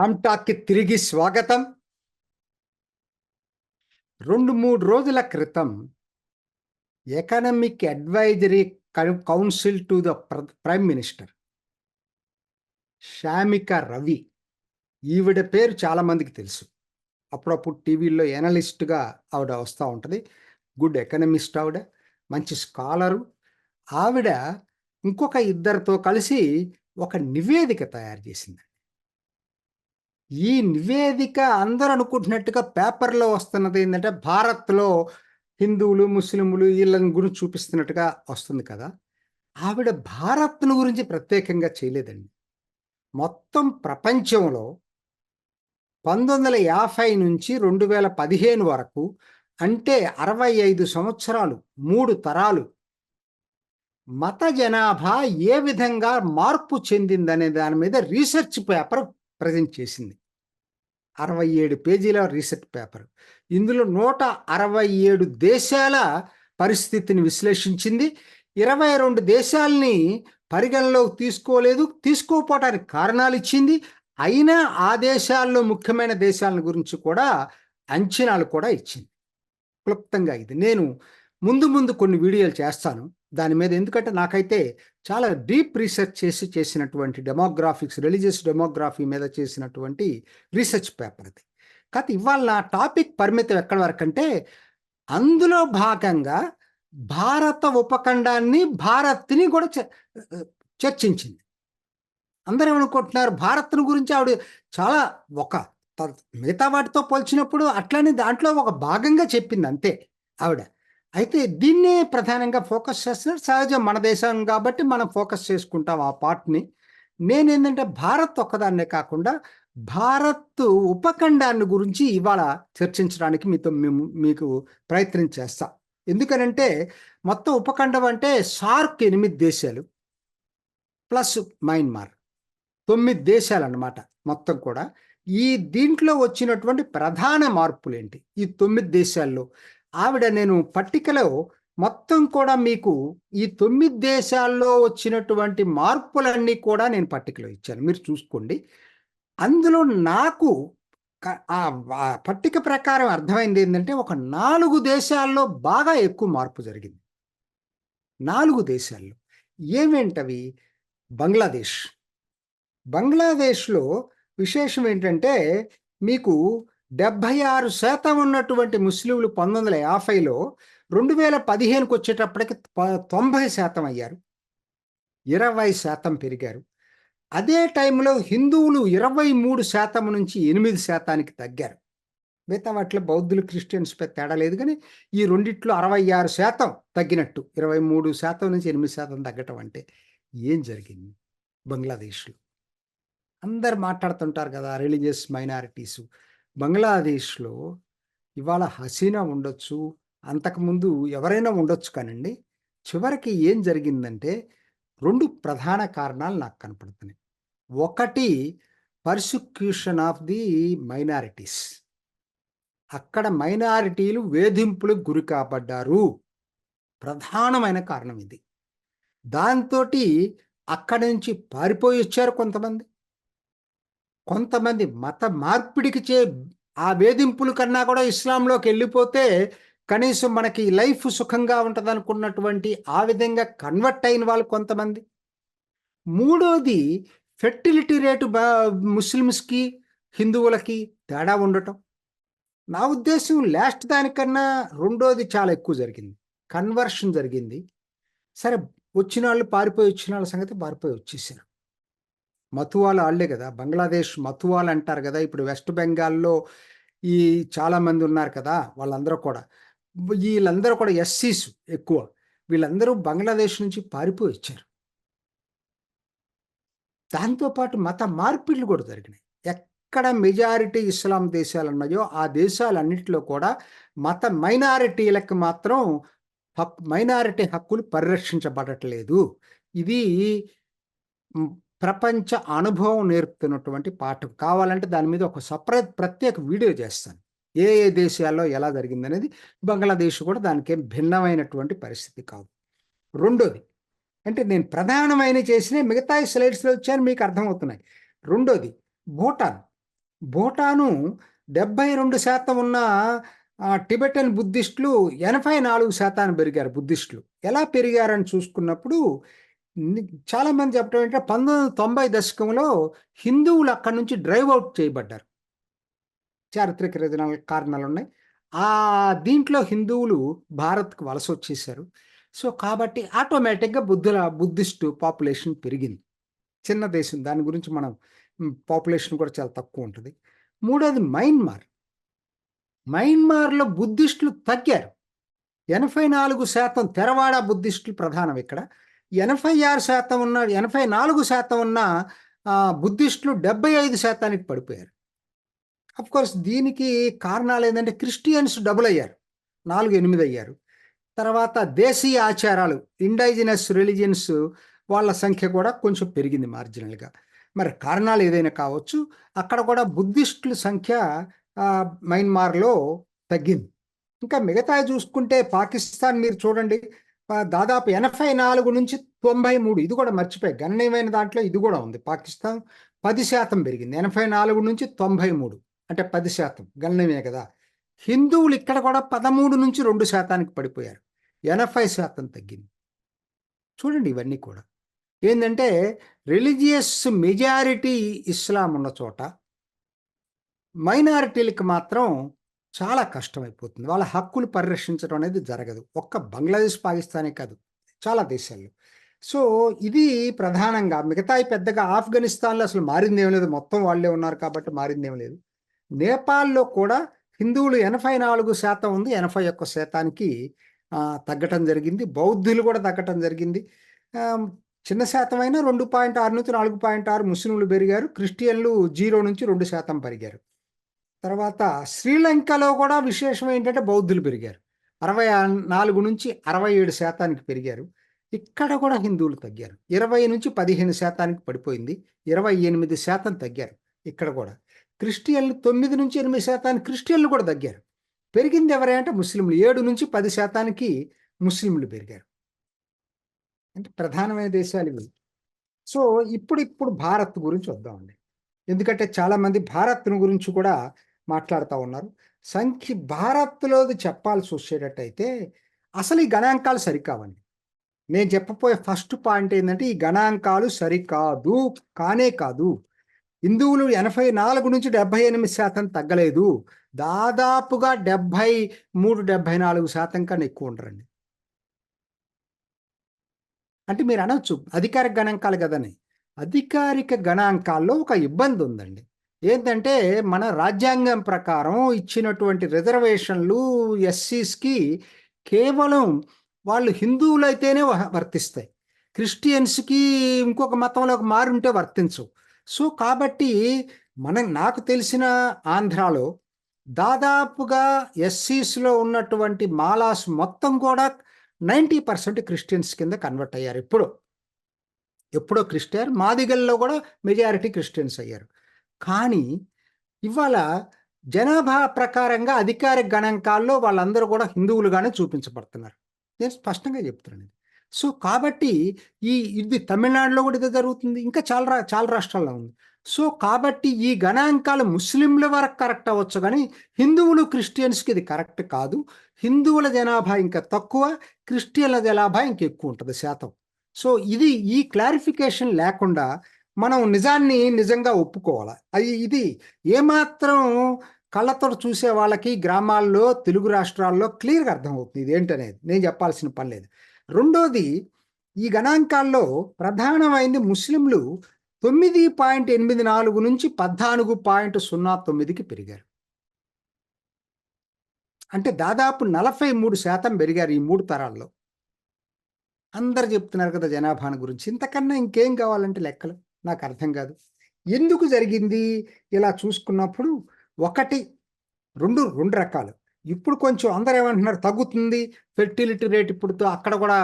రామ్ టాక్కి తిరిగి స్వాగతం. రెండు మూడు రోజుల క్రితం economic advisory council to the ప్ర- ప్రైమ్ మినిస్టర్ షామిక రవి. ఈవిడ పేరు చాలామందికి తెలుసు. అప్పుడప్పుడు టీవీలో ఎనలిస్ట్గా ఆవిడ వస్తూ ఉంటుంది. గుడ్ ఎకనమిస్ట్ ఆవిడ మంచి స్కాలరు. ఆవిడ ఇంకొక ఇద్దరితో కలిసి ఒక నివేదిక తయారు చేసింది. ఈ నివేదిక అందరూ అనుకుంటున్నట్టుగా పేపర్లో వస్తున్నది ఏంటంటే భారత్లో హిందువులు ముస్లింలు వీళ్ళని గురించి చూపిస్తున్నట్టుగా వస్తుంది కదా. ఆవిడ భారత్ను గురించి ప్రత్యేకంగా చేయలేదండి. మొత్తం ప్రపంచంలో పంతొమ్మిది వందల యాభై నుంచి రెండు వేల పదిహేను వరకు అంటే అరవై ఐదు సంవత్సరాలు మూడు తరాలు మత జనాభా ఏ విధంగా మార్పు చెందిందనే దాని మీద రీసెర్చ్ పేపర్ ప్రజెంట్ చేసింది. అరవై ఏడు పేజీల రీసెర్చ్ పేపర్. ఇందులో నూట అరవై ఏడు దేశాల పరిస్థితిని విశ్లేషించింది. ఇరవై రెండు దేశాలని పరిగణలోకి తీసుకోలేదు తీసుకోకపోవటానికి కారణాలు ఇచ్చింది. అయినా ఆ దేశాల్లో ముఖ్యమైన దేశాల గురించి కూడా అంచనాలు కూడా ఇచ్చింది. క్లుప్తంగా ఇది. నేను ముందు ముందు కొన్ని వీడియోలు చేస్తాను. దాని మీద ఎందుకంటే నాకైతే చాలా డీప్ రీసెర్చ్ చేసి చేసినటువంటి డెమోగ్రాఫిక్స్ రిలీజియస్ డెమోగ్రఫీ మీద చేసినటువంటి రీసెర్చ్ పేపర్ అది. కాకపోతే ఇవాళ నా టాపిక్ పరిమితం ఎక్కడి వరకు అంటే అందులో భాగంగా భారత ఉపఖండాన్ని భారత్ని కూడా చ- చర్చించింది. అందరూ ఏమనుకుంటున్నారు? భారత్ను గురించి ఆవిడ చాలా ఒక మిగతా వాటితో పోల్చినప్పుడు అట్లనే దాంట్లో ఒక భాగంగా చెప్పింది అంతే ఆవిడ. అయితే దీన్నే ప్రధానంగా ఫోకస్ చేస్తున్నారు. సహజం మన దేశం కాబట్టి మనం ఫోకస్ చేసుకుంటాం ఆ పార్ట్ని. నేనేంటంటే భారత్ ఒక్కదాన్నే కాకుండా భారత్ ఉపఖండాన్ని గురించి ఇవాళ చర్చించడానికి మీతో మేము మీకు ప్రయత్నం చేస్తా. ఎందుకనంటే మొత్తం ఉపఖండం అంటే సార్క్ ఎనిమిది దేశాలు ప్లస్ మయన్మార్. తొమ్మిది దేశాలు అన్నమాట మొత్తం కూడా. ఈ దీంట్లో వచ్చినటువంటి ప్రధాన మార్పులు ఏంటి ఈ తొమ్మిది దేశాల్లో ఆవిడ నేను పట్టికలో మొత్తం కూడా మీకు ఈ తొమ్మిది దేశాల్లో వచ్చినటువంటి మార్పులన్నీ కూడా నేను పట్టికలో ఇచ్చాను. మీరు చూసుకోండి. అందులో నాకు ఆ పట్టిక ప్రకారం అర్థమైంది ఏంటంటే ఒక నాలుగు దేశాల్లో బాగా ఎక్కువ మార్పు జరిగింది. నాలుగు దేశాల్లో. ఏమేంటవి? బంగ్లాదేశ్. బంగ్లాదేశ్లో విశేషం ఏంటంటే మీకు డెబ్భై ఆరు శాతం ఉన్నటువంటి ముస్లింలు పంతొమ్మిది వందల యాభైలో రెండు వేల పదిహేనుకి వచ్చేటప్పటికి తొంభై శాతం అయ్యారు. ఇరవై శాతం పెరిగారు. అదే టైంలో హిందువులు ఇరవై మూడు శాతం నుంచి ఎనిమిది శాతానికి తగ్గారు. మిగతా వాటిలో బౌద్ధులు క్రిస్టియన్స్ పెద్ద తేడా లేదు కానీ ఈ రెండిట్లో అరవై ఆరు శాతం తగ్గినట్టు. ఇరవై మూడు శాతం నుంచి ఎనిమిది శాతం తగ్గటం అంటే ఏం జరిగింది బంగ్లాదేశ్లో? అందరు మాట్లాడుతుంటారు కదా రిలీజియస్ మైనారిటీస్. బంగ్లాదేశ్లో ఇవాళ హసీనా ఉండొచ్చు అంతకుముందు ఎవరైనా ఉండొచ్చు కానండి. చివరికి ఏం జరిగిందంటే రెండు ప్రధాన కారణాలు నాకు కనపడుతున్నాయి. ఒకటి పర్సిక్యూషన్ ఆఫ్ ది మైనారిటీస్. అక్కడ మైనారిటీలు వేధింపులకు గురి కాబడ్డారు. ప్రధానమైన కారణం ఇది. దాంతో అక్కడి నుంచి పారిపోయి వచ్చారు కొంతమంది. కొంతమంది మత మార్పిడికి చే ఆ వేధింపుల కన్నా కూడా ఇస్లాంలోకి వెళ్ళిపోతే కనీసం మనకి లైఫ్ సుఖంగా ఉంటుంది అనుకున్నటువంటి ఆ విధంగా కన్వర్ట్ అయిన వాళ్ళు కొంతమంది. మూడోది ఫెర్టిలిటీ రేటు బా ముస్లిమ్స్కి హిందువులకి తేడా ఉండటం. నా ఉద్దేశం లాస్ట్ దానికన్నా రెండోది చాలా ఎక్కువ జరిగింది. కన్వర్షన్ జరిగింది. సరే వచ్చిన వాళ్ళు పారిపోయి వచ్చిన వాళ్ళ సంగతి పారిపోయి వచ్చేసారు. మతువాలు వాళ్ళే కదా. బంగ్లాదేశ్ మతువాలు అంటారు కదా. ఇప్పుడు వెస్ట్ బెంగాల్లో ఈ చాలామంది ఉన్నారు కదా వాళ్ళందరూ కూడా. వీళ్ళందరూ కూడా ఎస్సీస్ ఎక్కువ. వీళ్ళందరూ బంగ్లాదేశ్ నుంచి పారిపోయి వచ్చారు. దాంతోపాటు మత మార్పిళ్ళు కూడా జరిగినాయి. ఎక్కడ మెజారిటీ ఇస్లాం దేశాలు ఉన్నాయో ఆ దేశాలన్నింటిలో కూడా మత మైనారిటీలకు మాత్రం హక్ మైనారిటీ హక్కులు పరిరక్షించబడట్లేదు. ఇది ప్రపంచ అనుభవం నేర్పుతున్నటువంటి పాఠం కావాలంటే దాని మీద ఒక సపరేట్ ప్రత్యేక వీడియో చేస్తాను. ఏ ఏ దేశాల్లో ఎలా జరిగిందనేది బంగ్లాదేశ్ కూడా దానికి భిన్నమైనటువంటి పరిస్థితి కాదు. రెండోది అంటే నేను ప్రధానమైన చేసిన మిగతా స్లైడ్స్లో వచ్చాను మీకు అర్థమవుతున్నాయి. రెండోది భూటాన్. భూటాను డెబ్బై రెండు శాతం ఉన్న టిబెటన్ బుద్ధిస్టులు ఎనభై నాలుగు శాతాన్ని పెరిగారు బుద్ధిస్టులు. ఎలా పెరిగారని చూసుకున్నప్పుడు చాలా మంది చెప్పడం ఏంటంటే పంతొమ్మిది వందల తొంభై దశకంలో హిందువులు అక్కడి నుంచి డ్రైవ్ అవుట్ చేయబడ్డారు. చారిత్రక రీజనల్ కారణాలు ఉన్నాయి ఆ దీంట్లో హిందువులు భారత్కు వలస వచ్చేసారు. సో కాబట్టి ఆటోమేటిక్గా బుద్ధుల బుద్ధిస్టు పాపులేషన్ పెరిగింది. చిన్న దేశం దాని గురించి మనం పాపులేషన్ కూడా చాలా తక్కువ ఉంటుంది. మూడోది మయన్మార్. మయన్మార్లో బుద్ధిస్టులు తగ్గారు. ఎనభై నాలుగు శాతం తెరవాడ బుద్ధిస్టులు ప్రధానం ఇక్కడ. ఎనభై ఆరు శాతం ఉన్న ఎనభై నాలుగు శాతం ఉన్న బుద్ధిస్టులు డెబ్బై ఐదు శాతానికి పడిపోయారు. అఫ్ కోర్స్ దీనికి కారణాలు ఏంటంటే క్రిస్టియన్స్ డబుల్ అయ్యారు నాలుగు ఎనిమిది అయ్యారు. తర్వాత దేశీయ ఆచారాలు ఇండైజినస్ రిలీజియన్స్ వాళ్ళ సంఖ్య కూడా కొంచెం పెరిగింది మార్జినల్గా మరి కారణాలు ఏదైనా కావచ్చు అక్కడ కూడా బుద్ధిస్టుల సంఖ్య మైన్మార్లో మయన్మార్లో తగ్గింది. ఇంకా మిగతా చూసుకుంటే పాకిస్తాన్ మీరు చూడండి దాదాపు ఎనభై నాలుగు నుంచి తొంభై మూడు. ఇది కూడా మర్చిపోయి గణనీయమైన దాంట్లో ఇది కూడా ఉంది. పాకిస్తాన్ పది శాతం పెరిగింది. ఎనభై నాలుగు నుంచి తొంభై మూడు. అంటే పది శాతం. గణనీయమే కదా. హిందువులు ఇక్కడ కూడా పదమూడు నుంచి రెండు శాతానికి పడిపోయారు. ఎనభై శాతం తగ్గింది. చూడండి ఇవన్నీ కూడా. ఏంటంటే రిలీజియస్ మెజారిటీ ఇస్లాం ఉన్న చోట మైనారిటీలకు మాత్రం చాలా కష్టమైపోతుంది. వాళ్ళ హక్కులు పరిరక్షించడం అనేది జరగదు. ఒక్క బంగ్లాదేశ్ పాకిస్తానే కాదు చాలా దేశాల్లో. సో ఇది ప్రధానంగా మిగతా పెద్దగా ఆఫ్ఘనిస్తాన్లో అసలు మారిందేం లేదు. మొత్తం వాళ్ళే ఉన్నారు కాబట్టి మారిందేం లేదు. నేపాల్లో కూడా హిందువులు ఎనభై నాలుగు శాతం ఉంది. ఎనభై ఒక్క శాతానికి తగ్గటం జరిగింది. బౌద్ధులు కూడా తగ్గటం జరిగింది. చిన్న శాతం అయినా రెండు పాయింట్ ఆరు నుంచి నాలుగు పాయింట్ ఆరు ముస్లింలు పెరిగారు. క్రిస్టియన్లు జీరో నుంచి రెండు శాతం పెరిగారు. తర్వాత శ్రీలంకలో కూడా విశేషం ఏంటంటే బౌద్ధులు పెరిగారు. అరవై నాలుగు నుంచి అరవై ఏడు శాతానికి పెరిగారు. ఇక్కడ కూడా హిందువులు తగ్గారు. ఇరవై నుంచి పదిహేను శాతానికి పడిపోయింది. ఇరవై ఎనిమిది శాతం తగ్గారు ఇక్కడ కూడా. క్రిస్టియన్లు తొమ్మిది నుంచి ఎనిమిది శాతానికి క్రిస్టియన్లు కూడా తగ్గారు. పెరిగింది ఎవరంటే ముస్లింలు. ఏడు నుంచి పది శాతానికి ముస్లింలు పెరిగారు. అంటే ప్రధానమైన దేశాలు ఇవి. సో ఇప్పుడు ఇప్పుడు భారత్ గురించి వద్దామండి. ఎందుకంటే చాలామంది భారత్ను గురించి కూడా మాట్లాడుతూ ఉన్నారు. సంఖ్య భారత్లోది చెప్పాల్సి వచ్చేటట్టయితే అసలు ఈ గణాంకాలు సరికావండి. నేను చెప్పబోయే ఫస్ట్ పాయింట్ ఏంటంటే ఈ గణాంకాలు సరికాదు కానే కాదు. హిందువులు ఎనభై నాలుగు నుంచి డెబ్బై ఎనిమిది శాతం తగ్గలేదు. దాదాపుగా డెబ్బై మూడు డెబ్బై నాలుగు శాతం కన్నా ఎక్కువ ఉండరండి. అంటే మీరు అనొచ్చు అధికారిక గణాంకాలు కదని. అధికారిక గణాంకాల్లో ఒక ఇబ్బంది ఉందండి ఏంటంటే మన రాజ్యాంగం ప్రకారం ఇచ్చినటువంటి రిజర్వేషన్లు ఎస్సీస్కి కేవలం వాళ్ళు హిందువులైతేనే వ- వర్తిస్తాయి. క్రిస్టియన్స్కి ఇంకొక మతంలోకి మారుంటే వర్తించవు. సో కాబట్టి మనం నాకు తెలిసిన ఆంధ్రాలో దాదాపుగా ఎస్సీస్లో ఉన్నటువంటి మాలాస్ మొత్తం కూడా నైంటీ పర్సెంట్ క్రిస్టియన్స్ కింద కన్వర్ట్ అయ్యారు. ఇప్పుడు ఎప్పుడో క్రిస్టియన్ మాదిగల్లో కూడా మెజారిటీ క్రిస్టియన్స్ అయ్యారు. కానీ ఇవాళ జనాభా ప్రకారంగా అధికారిక గణాంకాల్లో వాళ్ళందరూ కూడా హిందువులుగానే చూపించబడుతున్నారు. నేను స్పష్టంగా చెప్తున్నాను ఇది. సో కాబట్టి ఈ ఇది తమిళనాడులో కూడా ఇదే జరుగుతుంది. ఇంకా చాలా రా చాలా రాష్ట్రాల్లో ఉంది. సో కాబట్టి ఈ గణాంకాలు ముస్లింల వరకు కరెక్ట్ అవ్వచ్చు కానీ హిందువులు క్రిస్టియన్స్కి ఇది కరెక్ట్ కాదు. హిందువుల జనాభా ఇంకా తక్కువ క్రిస్టియన్ల జనాభా ఇంకెక్కువ ఉంటుంది శాతం. సో ఇది ఈ క్లారిఫికేషన్ లేకుండా మనం నిజాన్ని నిజంగా ఒప్పుకోవాలి? అది ఇది ఏమాత్రం కళ్ళతో చూసే వాళ్ళకి గ్రామాల్లో తెలుగు రాష్ట్రాల్లో క్లియర్గా అర్థమవుతుంది ఇది ఏంటనేది నేను చెప్పాల్సిన పని లేదు. రెండోది ఈ గణాంకాల్లో ప్రధానమైంది ముస్లింలు తొమ్మిది పాయింట్ ఎనిమిది నాలుగు నుంచి పద్నాలుగు పాయింట్ సున్నా తొమ్మిదికి పెరిగారు. అంటే దాదాపు నలభై మూడు శాతం పెరిగారు ఈ మూడు తరాల్లో. అందరు చెప్తున్నారు కదా జనాభాను గురించి. ఇంతకన్నా ఇంకేం కావాలంటే లెక్కలు? నాకు అర్థం కాదు. ఎందుకు జరిగింది? ఇలా చూసుకున్నప్పుడు ఒకటి రెండు రెండు రకాలు. ఇప్పుడు కొంచెం అందరు ఏమంటున్నారు తగ్గుతుంది. ఫెర్టిలిటీ రేట్ ఇప్పుడు అక్కడ కూడా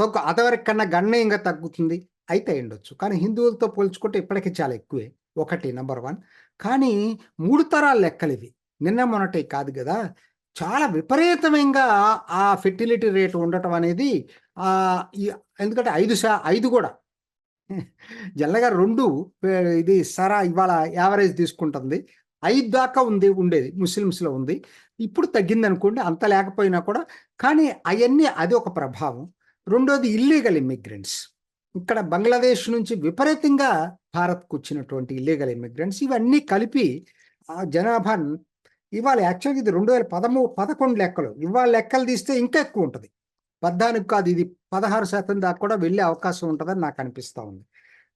తగ్గు అదవరికి కన్నా గణనీయంగా తగ్గుతుంది. అయితే ఉండొచ్చు. కానీ హిందువులతో పోల్చుకుంటే ఇప్పటికీ చాలా ఎక్కువే. ఒకటి నెంబర్ వన్. కానీ మూడు తరాల లెక్కలు ఇవి. నిన్న మొన్నటి కాదు కదా. చాలా విపరీతమైన ఆ ఫెర్టిలిటీ రేట్ ఉండటం అనేది ఎందుకంటే ఐదు శా ఐదు కూడా. జనరల్‌గా రెండు ఇది సరా ఇవాళ యావరేజ్ తీసుకుంటుంది. ఐదు దాకా ఉంది ఉండేది. ముస్లిమ్స్‌లో ఉంది. ఇప్పుడు తగ్గిందనుకోండి. అంత లేకపోయినా కూడా కానీ అవన్నీ అది ఒక ప్రభావం. రెండోది ఇల్లీగల్ ఇమ్మిగ్రెంట్స్. ఇక్కడ బంగ్లాదేశ్ నుంచి విపరీతంగా భారత్కు వచ్చినటువంటి ఇల్లీగల్ ఇమ్మిగ్రెంట్స్ ఇవన్నీ కలిపి ఆ జనాభా ఇవాళ యాక్చువల్‌గా ఇది 2013 11 లెక్కలు. ఇవాళ లెక్కలు తీస్తే ఇంకా ఎక్కువ ఉంటుంది 14 కాదు ఇది 16% దాకా కూడా వెళ్ళే అవకాశం ఉంటుందని నాకు అనిపిస్తూ ఉంది.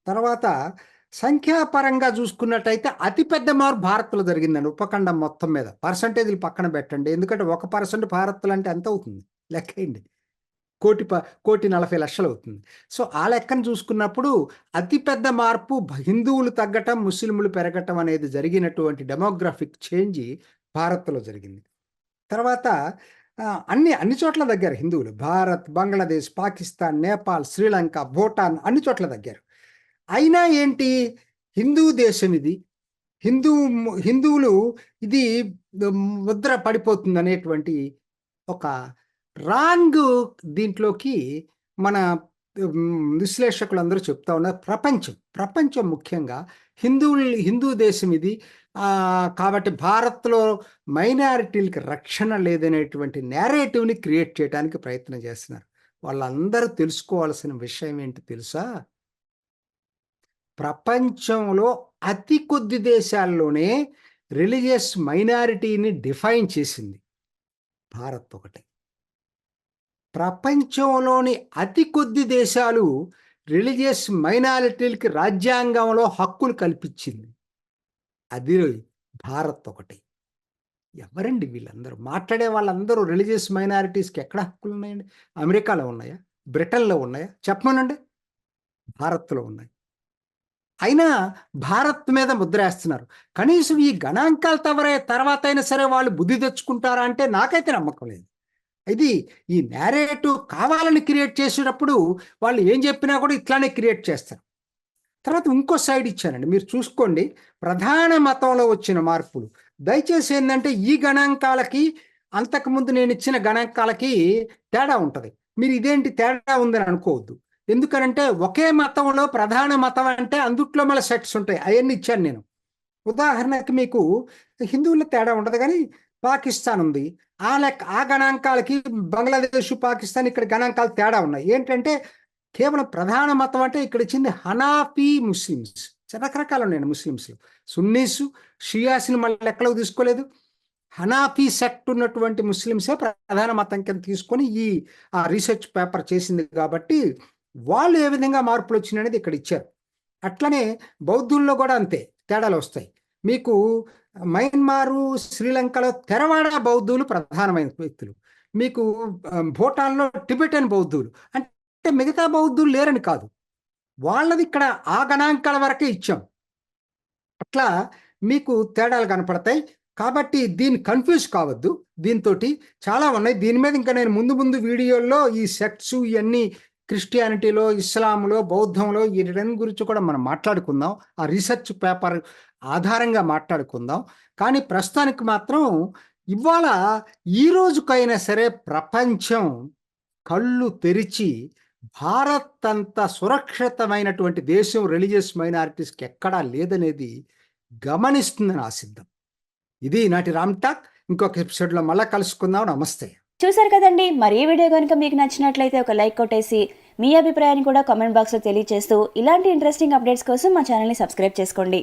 తర్వాత సంఖ్యాపరంగా చూసుకున్నట్టయితే అతిపెద్ద మార్పు భారత్‌లో జరిగిందండి ఉపఖండం మొత్తం మీద. పర్సెంటేజ్‌లు పక్కన పెట్టండి. ఎందుకంటే ఒక పర్సెంట్ భారత్‌లో అంటే ఎంత అవుతుంది? లెక్కేయండి. కోటి ప కోటి 40 లక్షలు అవుతుంది. సో, ఆ లెక్కను చూసుకున్నప్పుడు అతిపెద్ద మార్పు హిందువులు తగ్గటం, ముస్లింలు పెరగటం అనేది జరిగినటువంటి డెమోగ్రఫిక్ చేంజ్ భారత్‌లో జరిగింది. తర్వాత అన్ని అన్ని చోట్ల తగ్గారు హిందువులు. భారత్, బంగ్లాదేశ్, పాకిస్తాన్, నేపాల్, శ్రీలంక, భూటాన్ అన్ని చోట్ల తగ్గారు. అయినా ఏంటి హిందూ దేశం ఇది. హిందూ హిందువులు ఇది ముద్ర పడిపోతుంది అనేటువంటి ఒక రాంగ్ దీంట్లోకి మన విశ్లేషకులు అందరూ చెప్తా ఉన్నారు. ప్రపంచం, ప్రపంచం ముఖ్యంగా హిందువులు హిందూ దేశం ఇది. కాబట్టి భారత్‌లో మైనారిటీలకి రక్షణ లేదనేటువంటి నేరేటివ్‌ని క్రియేట్ చేయడానికి ప్రయత్నం చేస్తున్నారు. వాళ్ళందరూ తెలుసుకోవాల్సిన విషయం ఏంటి తెలుసా? ప్రపంచంలో అతి కొద్ది దేశాల్లోనే రిలిజియస్ మైనారిటీని డిఫైన్ చేసింది. భారత్ ఒకటి ప్రపంచంలోని అతి కొద్ది దేశాలు రిలిజియస్ మైనారిటీలకి రాజ్యాంగంలో హక్కులు కల్పించింది. అది భారత్ ఒకటి ఎవరండి వీళ్ళందరూ? మాట్లాడే వాళ్ళందరూ రిలిజియస్ మైనారిటీస్‌కి ఎక్కడ హక్కులు ఉన్నాయండి అమెరికాలో ఉన్నాయా? బ్రిటన్‌లో ఉన్నాయా? చెప్పమనండి. భారత్‌లో ఉన్నాయి. అయినా భారత్ మీద ముద్రేస్తున్నారు. కనీసం ఈ గణాంకాలు తవరే తర్వాత అయినా సరే వాళ్ళు బుద్ధి తెచ్చుకుంటారా అంటే నాకైతే నమ్మకం లేదు. ఇది ఈ నేరేటివ్ కావాలని క్రియేట్ చేసేటప్పుడు వాళ్ళు ఏం చెప్పినా కూడా ఇట్లానే క్రియేట్ చేస్తారు. తర్వాత ఇంకో సైడ్ ఇచ్చానండి. మీరు చూసుకోండి. ప్రధాన మతంలో వచ్చిన మార్పులు. దయచేసి ఏంటంటే ఈ గణాంకాలకి అంతకుముందు నేనిచ్చిన గణాంకాలకి తేడా ఉంటుంది మీరు ఇదేంటి తేడా ఉందని అనుకోవద్దు. ఎందుకనంటే ఒకే మతంలో ప్రధాన మతం అంటే అందుట్లో మళ్ళీ సెట్స్ ఉంటాయి. అవన్నీ ఇచ్చాను నేను. ఉదాహరణకి మీకు హిందువుల తేడా ఉండదు కానీ పాకిస్తాన్ ఉంది. ఆ లెక్క ఆ గణాంకాలకి బంగ్లాదేశ్, పాకిస్తాన్ ఇక్కడ గణాంకాలు తేడా ఉన్నాయి. ఏంటంటే కేవలం ప్రధాన మతం అంటే ఇక్కడ ఇచ్చింది హనాఫీ ముస్లిమ్స్. రకరకాలు ఉన్నాయి ముస్లిమ్స్ సున్నీసు, షియాస్‌ని మళ్ళీ లెక్కలోకి తీసుకోలేదు. హనాఫీ సెక్ట్ ఉన్నటువంటి ముస్లిమ్సే ప్రధాన మతం కింద తీసుకొని ఈ ఆ రీసెర్చ్ పేపర్ చేసింది కాబట్టి వాళ్ళు ఏ విధంగా మార్పులు వచ్చినాయి అనేది ఇక్కడ ఇచ్చారు. అట్లనే బౌద్ధుల్లో కూడా అంతే తేడాలు వస్తాయి మీకు మయన్మారు, శ్రీలంకలో తెరవాడ బౌద్ధులు ప్రధానమైన వ్యక్తులు. మీకు భూటాన్‌లో టిబెటన్ బౌద్ధులు. అంటే మిగతా బౌద్ధులు లేరని కాదు. వాళ్ళది ఇక్కడ ఆ గణాంకాల వరకే ఇచ్చాం. అట్లా మీకు తేడాలు కనపడతాయి. కాబట్టి దీన్ని కన్‌ఫ్యూజ్ కావద్దు. దీనితోటి చాలా ఉన్నాయి. దీని మీద ఇంకా నేను ముందు ముందు వీడియోల్లో ఈ సెక్ట్స్ ఇవన్నీ క్రిస్టియానిటీలో, ఇస్లాంలో, బౌద్ధంలో ఈ రెండు గురించి కూడా మనం మాట్లాడుకుందాం. ఆ రీసెర్చ్ పేపర్ ఆధారంగా మాట్లాడుకుందాం. కానీ ప్రస్తుతానికి మాత్రం ఇవాళ ఈ రోజుకైనా సరే ప్రపంచం కళ్ళు తెరిచి భారత్ అంత సురక్షితమైనటువంటి దేశం రిలిజియస్ మైనారిటీస్‌కి ఎక్కడా లేదనేది గమనిస్తుందని ఆశిద్దాం. ఇది నాటి రామ్ టాక్. ఇంకొక ఎపిసోడ్‌లో మళ్ళీ కలుసుకుందాం. నమస్తే. చూసారు కదండి. మరి ఈ వీడియో గనుక మీకు నచ్చినట్లయితే ఒక లైక్ కొట్టేసి మీ అభిప్రాయాన్ని కూడా కామెంట్ బాక్స్‌లో తెలియజేస్తూ ఇలాంటి ఇంట్రెస్టింగ్ అప్డేట్స్ కోసం మా ఛానల్‌ని సబ్స్క్రైబ్ చేసుకోండి.